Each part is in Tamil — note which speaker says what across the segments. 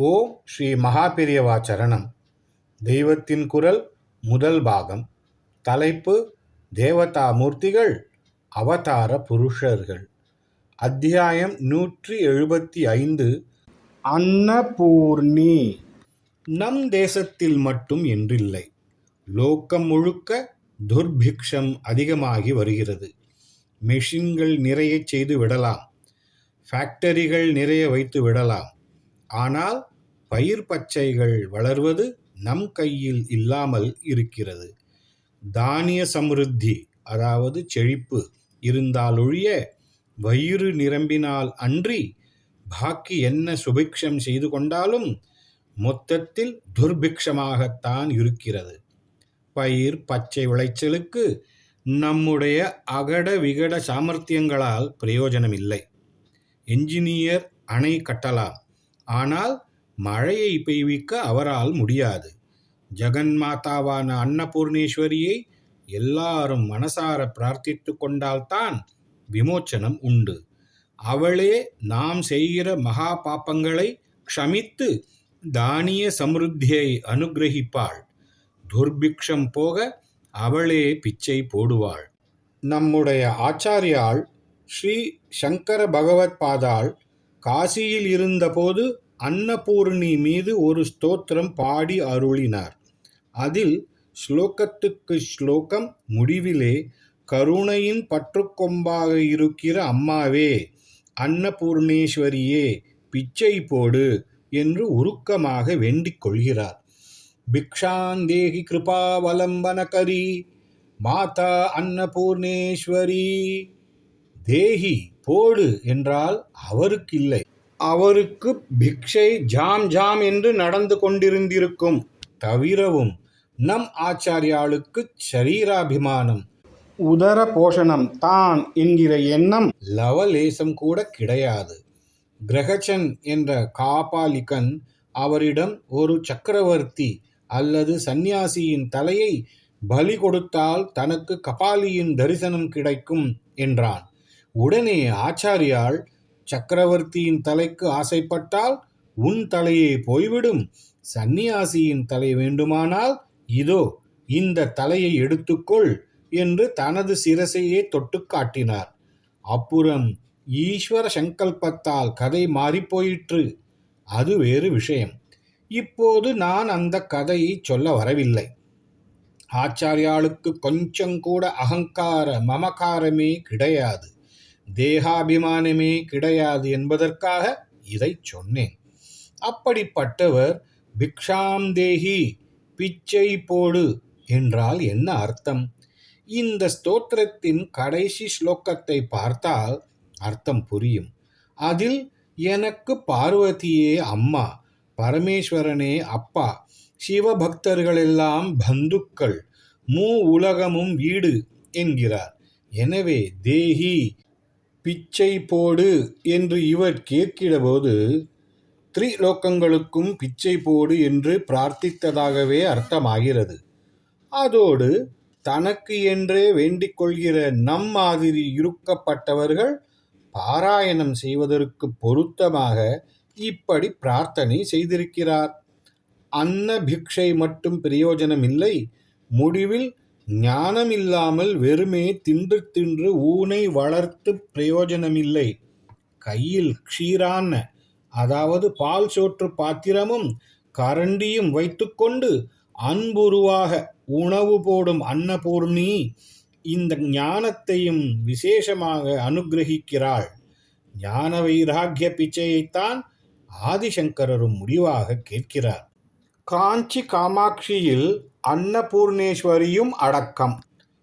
Speaker 1: ஓம் ஸ்ரீ மகாபெரியவா சரணம். தெய்வத்தின் குரல் முதல் பாகம். தலைப்பு தேவதா மூர்த்திகள் அவதார புருஷர்கள். அத்தியாயம் நூற்றி எழுபத்தி ஐந்து. அன்னபூர்ணி. நம் தேசத்தில் மட்டும் என்றில்லை லோக்கம் முழுக்க துர்பிக்ஷம் அதிகமாகி வருகிறது. மெஷின்கள் நிறைய செய்து விடலாம். ஃபேக்டரிகள் நிறைய வைத்து விடலாம். ஆனால் பயிர் பச்சைகள் வளர்வது நம் கையில் இல்லாமல் இருக்கிறது. தானிய சமிருத்தி அதாவது செழிப்பு இருந்தாலொழிய வயிறு நிரம்பினால் அன்றி பாக்கி என்ன சுபிக்ஷம் செய்து கொண்டாலும் மொத்தத்தில் துர்பிக்ஷமாகத்தான் இருக்கிறது. பயிர் பச்சை விளைச்சலுக்கு நம்முடைய அகட விகட சாமர்த்தியங்களால் பிரயோஜனமில்லை. என்ஜினியர் அணை கட்டலாம். ஆனால் மழையை பெய்விக்க அவரால் முடியாது. ஜெகன் மாதாவான அன்னபூர்ணேஸ்வரியை எல்லாரும் மனசார பிரார்த்தித்து கொண்டால்தான் விமோச்சனம் உண்டு. அவளே நாம் செய்கிற மகா பாப்பங்களை க்ஷமித்து தானிய சமிருத்தியை அனுகிரகிப்பாள். துர்பிக்ஷம் போக அவளே பிச்சை போடுவாள். நம்முடைய ஆச்சாரியாள் ஸ்ரீ சங்கர பகவத் பாதாள் காசியில் இருந்தபோது அன்னபூர்ணி மீது ஒரு ஸ்தோத்திரம் பாடி அருளினார். அதில் ஸ்லோகத்துக்கு ஸ்லோகம் முடிவிலே கருணையின் பற்றுக்கொம்பாக இருக்கிற அம்மாவே அன்னபூர்ணேஸ்வரியே பிச்சை போடு என்று உருக்கமாக வேண்டிக் கொள்கிறார். பிக்ஷாந்தேகி கிருபாவலம்பனகரி மாதா அன்னபூர்ணேஸ்வரி தேகி போடு என்றால் அவருக்கு இல்லை அவருக்கு பிக்ஷை ஜாம் ஜாம் என்று நடந்து கொண்டிருந்திருக்கும். தவிரவும் நம் ஆச்சாரியாளுக்கு சரீராபிமானம். உதர போஷணம் தான் என்கிற எண்ணம் லவலேசம் கூட கிடையாது. கிரகச்சன் என்ற காபாலிகன் அவரிடம் ஒரு சக்கரவர்த்தி அல்லது சந்நியாசியின் தலையை பலி கொடுத்தால் தனக்கு கபாலியின் தரிசனம் கிடைக்கும் என்றான். உடனே ஆச்சாரியால் சக்கரவர்த்தியின் தலைக்கு ஆசைப்பட்டால் உன் தலையே போய்விடும். சந்நியாசியின் தலை வேண்டுமானால் இதோ இந்த தலையை எடுத்துக்கொள் என்று தனது சிரசையே தொட்டு காட்டினார். அப்புறம் ஈஸ்வர சங்கல்பத்தால் கதை மாறிப்போயிற்று அது வேறு விஷயம். இப்போது நான் அந்த கதையை சொல்ல வரவில்லை. ஆச்சாரியாளுக்கு கொஞ்சம் கூட அகங்கார மமகாரமே கிடையாது. தேகாபிமானமே கிடையாது என்பதற்காக இதை சொன்னேன். அப்படிப்பட்டவர் பிக்ஷாம் தேகி பிச்சை போடு என்றால் என்ன அர்த்தம்? இந்த ஸ்தோத்திரத்தின் கடைசி ஸ்லோகத்தை பார்த்தால் அர்த்தம் புரியும். அதில் எனக்கு பார்வதியே அம்மா பரமேஸ்வரனே அப்பா சிவபக்தர்களெல்லாம் பந்துக்கள் மூ உலகமும் வீடு என்கிறார். எனவே தேஹி பிச்சை போடு என்று இவர் கேட்கிறபோது த்ரிலோக்கங்களுக்கும் பிச்சை போடு என்று பிரார்த்தித்ததாகவே அர்த்தமாகிறது. அதோடு தனக்கு என்றே வேண்டிக் கொள்கிற நம் மாதிரி இருக்கப்பட்டவர்கள் பாராயணம் செய்வதற்கு பொருத்தமாக இப்படி பிரார்த்தனை செய்திருக்கிறார். அன்ன பிக்ஷை மட்டும் பிரயோஜனமில்லை முடிவில் ஞானம் இல்லாமல் வெறுமே தின்று தின்று ஊனை வளர்த்து பிரயோஜனமில்லை. கையில் க்ஷீரான அதாவது பால் சோற்று பாத்திரமும் கரண்டியும் வைத்துக்கொண்டு அன்புருவாக உணவு போடும் அன்னபூர்ணி இந்த ஞானத்தையும் விசேஷமாக அனுகிரகிக்கிறாள். ஞான வைராகிய பிச்சையைத்தான் ஆதிசங்கரரும் முடிவாக கேட்கிறார். காஞ்சி காமாட்சியில் அன்னபூர்ணேஸ்வரியும் அடக்கம்.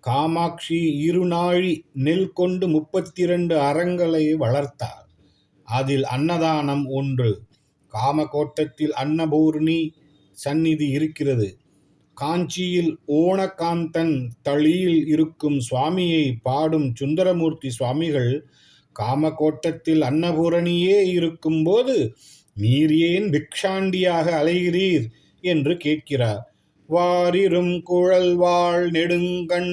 Speaker 1: காமாட்சி இருநாழி நெல் கொண்டு முப்பத்தி இரண்டு அறங்களை வளர்த்தார். அதில் அன்னதானம் ஒன்று. காமகோட்டத்தில் அன்னபூர்ணி சந்நிதி இருக்கிறது. காஞ்சியில் ஓணகாந்தன் தளியில் இருக்கும் சுவாமியை பாடும் சுந்தரமூர்த்தி சுவாமிகள் காமகோட்டத்தில் அன்னபூரணியே இருக்கும்போது நீர் ஏன் பிக்ஷாண்டியாக அலைகிறீர்? என்று கேட்கிறார். வாரிரும் குழல்வாள் நெடுங்கண்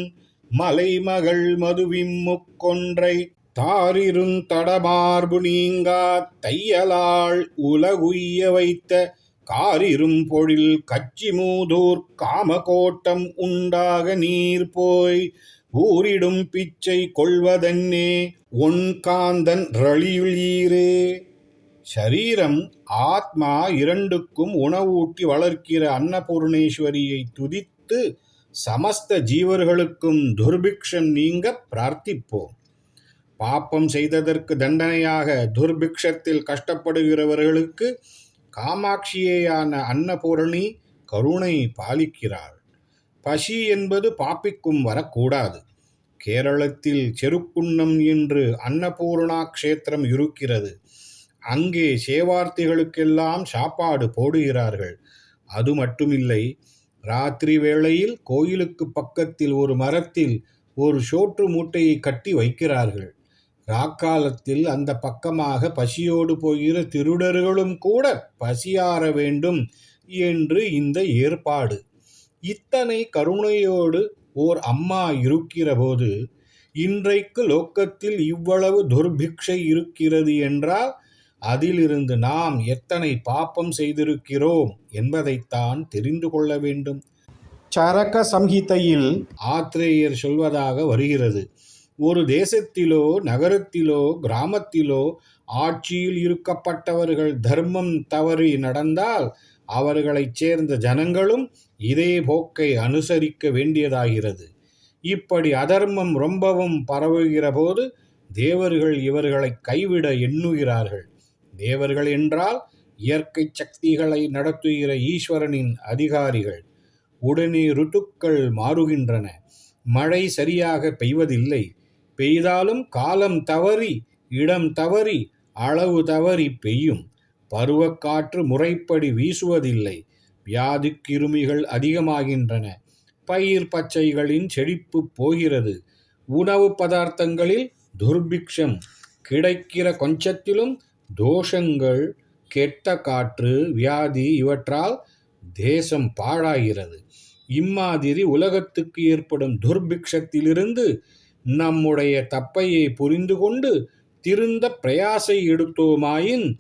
Speaker 1: மலைமகள் மதுவிம் முக்கொன்றை தாரிருந் தடமார்பு நீங்கா தையலாள் உலகுய்ய வைத்த காரிரும் பொழில் கச்சி மூதூர் காமகோட்டம் உண்டாக நீர் போய் ஊரிடும் பிச்சை கொள்வதன்னே ஒன் காந்தன் சரீரம் ஆத்மா இரண்டுக்கும் உணவூட்டி வளர்க்கிற அன்னபூர்ணேஸ்வரியை துதித்து சமஸ்த ஜீவர்களுக்கும் துர்பிக்ஷம் நீங்க பிரார்த்திப்போம். பாப்பம் செய்ததற்கு தண்டனையாக துர்பிக்ஷத்தில் கஷ்டப்படுகிறவர்களுக்கு காமாட்சியேயான அன்னபூரணி கருணை பாலிக்கிறாள். பசி என்பது பாப்பிக்கும் வரக்கூடாது. கேரளத்தில் செருக்குண்ணம் என்று அன்னபூர்ணா க்ஷேத்திரம் இருக்கிறது. அங்கே சேவார்த்திகளுக்கெல்லாம் சாப்பாடு போடுகிறார்கள். அது மட்டுமில்லை ராத்திரி வேளையில் கோயிலுக்கு பக்கத்தில் ஒரு மரத்தில் ஒரு சோற்று மூட்டையை கட்டி வைக்கிறார்கள். ராக்காலத்தில் அந்த பக்கமாக பசியோடு போகிற திருடர்களும் கூட பசியாற வேண்டும் என்று இந்த ஏற்பாடு. இத்தனை கருணையோடு ஓர் அம்மா இருக்கிறபோது இன்றைக்கு லோக்கத்தில் இவ்வளவு துர்பிக்ஷை இருக்கிறது என்றால் அதிலிருந்து நாம் எத்தனை பாப்பம் செய்திருக்கிறோம் என்பதைத்தான் தெரிந்து கொள்ள வேண்டும். சரக சம்ஹிதையில் ஆத்ரேயர் சொல்வதாக வருகிறது. ஒரு தேசத்திலோ நகரத்திலோ கிராமத்திலோ ஆட்சியில் இருக்கப்பட்டவர்கள் தர்மம் தவறி நடந்தால் அவர்களைச் சேர்ந்த ஜனங்களும் இதே போக்கை அனுசரிக்க வேண்டியதாகிறது. இப்படி அதர்மம் ரொம்பவும் பரவுகிற போது தேவர்கள் இவர்களை கைவிட எண்ணுகிறார்கள். தேவர்கள் என்றால் இயற்கை சக்திகளை நடத்துகிற ஈஸ்வரனின் அதிகாரிகள். உடனே ருத்துக்கள் மாறுகின்றன. மழை சரியாக பெய்வதில்லை. பெய்தாலும் காலம் தவறி இடம் தவறி அளவு தவறி பெய்யும். பருவக்காற்று முறைப்படி வீசுவதில்லை. வியாதி கிருமிகள் அதிகமாகின்றன. பயிர் பச்சைகளின் செழிப்பு போகிறது. உணவு பதார்த்தங்களில் துர்பிக்ஷம் கிடைக்கிற கொஞ்சத்திலும் தோஷங்கள் கெட்ட காற்று வியாதி இவற்றால் தேசம் பாழாகிறது. இம்மாதிரி உலகத்துக்கு ஏற்படும் துர்பிக்ஷத்திலிருந்து நம்முடைய தப்பையை புரிந்து கொண்டு திருந்த பிரயாசை எடுத்தோமாயின்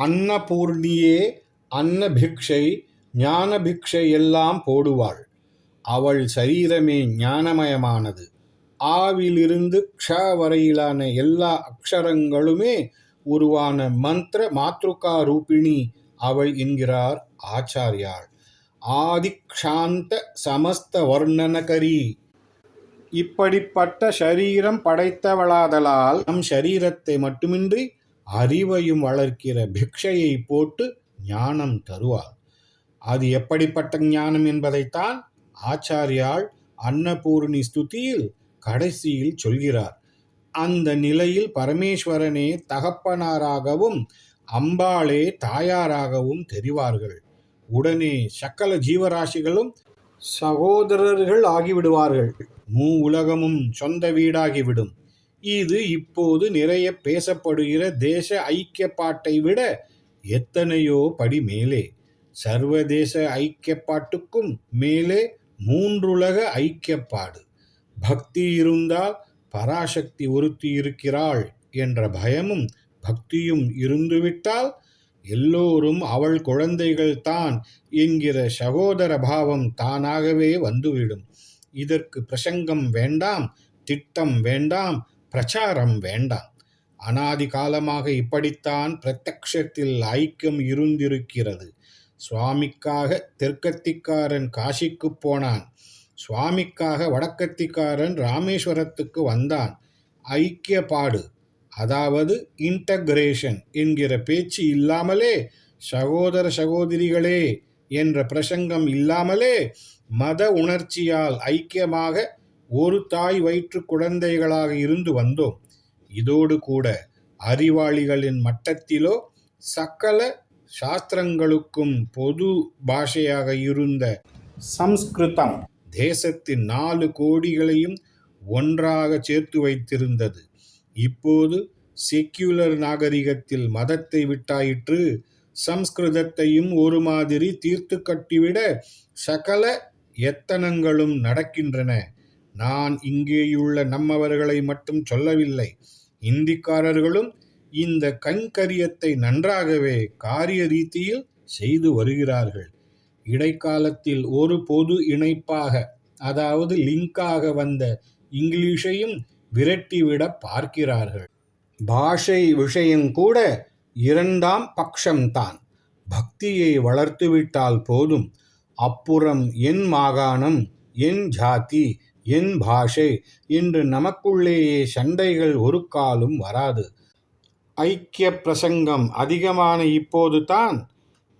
Speaker 1: அன்னபூர்ணியே அன்னபிக்ஷை ஞானபிக்ஷை எல்லாம் போடுவாள். அவள் சரீரமே ஞானமயமானது. ஆவிலிருந்து க்ஷ வரையிலான எல்லா அக்ஷரங்களுமே உருவான மந்திர மாத்ருகா ரூபிணி அவள் என்கிறார் ஆச்சாரியாள் ஆதிக்ஷாந்த சமஸ்த வர்ணனகரி. இப்படிப்பட்ட ஷரீரம் படைத்தவளாதலால் நம் ஷரீரத்தை மட்டுமின்றி அறிவையும் வளர்க்கிற பிக்ஷையை போட்டு ஞானம் தருவாள். அது எப்படிப்பட்ட ஞானம் என்பதைத்தான் ஆச்சாரியால் அன்னபூர்ணி ஸ்துதியில் கடைசியில் சொல்கிறார். அந்த நிலையில் பரமேஸ்வரனே தகப்பனாராகவும் அம்பாளே தாயாராகவும் தெரிவார்கள். உடனே சக்கல ஜீவராசிகளும் சகோதரர்கள் ஆகிவிடுவார்கள். மூ உலகமும் சொந்த வீடாகிவிடும். இது இப்போது நிறைய பேசப்படுகிற தேச ஐக்கியப்பாட்டை விட எத்தனையோ படி மேலே. சர்வதேச ஐக்கியப்பாட்டுக்கும் மேலே மூன்றுலக ஐக்கியப்பாடு பக்தி இருந்தால் பராசக்தி ஒருத்தி இருக்கிறாள் என்ற பயமும் பக்தியும் இருந்துவிட்டால் எல்லோரும் அவள் குழந்தைகள் தான் என்கிற சகோதர பாவம் தானாகவே வந்துவிடும். இதற்கு பிரசங்கம் வேண்டாம் திட்டம் வேண்டாம் பிரச்சாரம் வேண்டாம். அனாதி காலமாக இப்படித்தான் பிரத்யக்ஷத்தில் ஐக்கியம் இருந்திருக்கிறது. சுவாமிக்காக தெற்கத்திக்காரன் காசிக்கு போனான். சுவாமிக்காக வடக்கத்திக்காரன் ராமேஸ்வரத்துக்கு வந்தான். ஐக்கியப்பாடு அதாவது இன்டகிரேஷன் என்கிற பேச்சு இல்லாமலே சகோதர சகோதரிகளே என்ற பிரசங்கம் இல்லாமலே மத உணர்ச்சியால் ஐக்கியமாக ஒரு தாய் வயிற்று குழந்தைகளாக இருந்து வந்தோம். இதோடு கூட அறிவாளிகளின் மட்டத்திலோ சக்கல சாஸ்திரங்களுக்கும் பொது பாஷையாக இருந்த சம்ஸ்கிருதம் தேசத்தின் நாலு கோடிகளையும் ஒன்றாக சேர்த்து வைத்திருந்தது. இப்போது செக்யுலர் நாகரிகத்தில் மதத்தை விட்டாயிற்று சம்ஸ்கிருதத்தையும் ஒரு மாதிரி தீர்த்து கட்டிவிட சகல எத்தனங்களும் நடக்கின்றன. நான் இங்கேயுள்ள நம்மவர்களை மட்டும் சொல்லவில்லை. இந்திக்காரர்களும் இந்த கண்கரியத்தை நன்றாகவே காரிய ரீதியில் செய்து வருகிறார்கள். இடைக்காலத்தில் ஒரு பொது இணைப்பாக அதாவது லிங்காக வந்த இங்கிலீஷையும் விரட்டிவிட பார்க்கிறார்கள். பாஷை விஷயம் கூட இரண்டாம் பக்ஷம்தான் பக்தியை வளர்த்துவிட்டால் போதும். அப்புறம் என் மாகாணம் என் ஜாதி என் பாஷை என்று நமக்குள்ளேயே சண்டைகள் ஒரு காலும் வராது. ஐக்கிய பிரசங்கம் அதிகமான இப்போது தான்.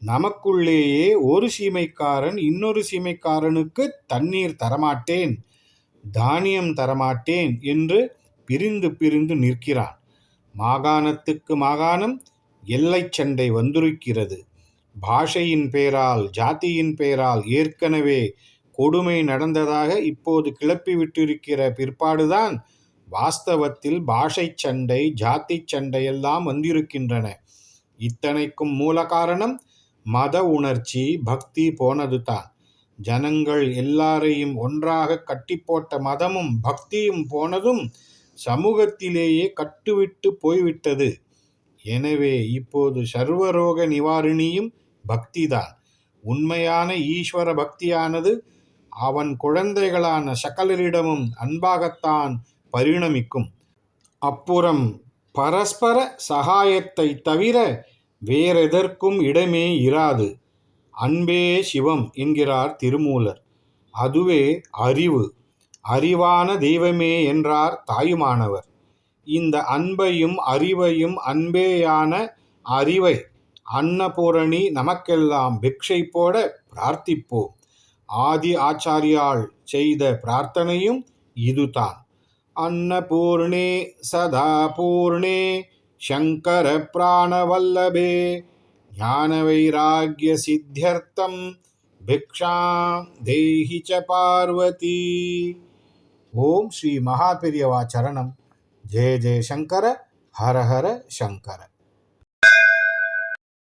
Speaker 1: நமக்குள்ளேயே ஒரு சீமைக்காரன் இன்னொரு சீமைக்காரனுக்கு தண்ணீர் தரமாட்டேன் தானியம் தரமாட்டேன் என்று பிரிந்து பிரிந்து நிற்கிறான். மாகாணத்துக்கு மாகாணம் எல்லை சண்டை வந்திருக்கிறது. பாஷையின் பெயரால் ஜாதியின் பெயரால் ஏற்கனவே கொடுமை நடந்ததாக இப்போது கிளப்பிவிட்டிருக்கிற பிற்பாடுதான் வாஸ்தவத்தில் பாஷை சண்டை ஜாதி சண்டையெல்லாம் வந்திருக்கின்றன. இத்தனைக்கும் மூல காரணம் மத உணர்ச்சி பக்தி போனதுதான். ஜனங்கள் எல்லாரையும் ஒன்றாக கட்டி போட்ட மதமும் பக்தியும் போனதும் சமூகத்திலேயே கட்டுவிட்டு போய்விட்டது. எனவே இப்போது சர்வரோக நிவாரணியும் பக்திதான். உண்மையான ஈஸ்வர பக்தியானது அவன் குழந்தைகளான சகலரிடமும் அன்பாகத்தான் பரிணமிக்கும். அப்புறம் பரஸ்பர சகாயத்தை தவிர வேறெதற்கும் இடமே இராது. அன்பே சிவம் என்கிறார் திருமூலர். அதுவே அறிவு. அறிவான தெய்வமே என்றார் தாயுமானவர். இந்த அன்பையும் அறிவையும் அன்பேயான அறிவை அன்னபூரணி நமக்கெல்லாம் பிக்ஷை போட பிரார்த்திப்போம். ஆதி ஆச்சாரியால் செய்த பிரார்த்தனையும் இதுதான். அன்னபூர்ணே சதா பூர்ணே पूर्णे शङ्करप्राणवल्लभे ज्ञानवैराग्यसिद्ध्यर्थं भिक्षां देहि च पार्वती ஓம் ஸ்ரீ மகாபெரியவா சரணம் ஜெய ஜெய சங்கர ஹர ஹர சங்கர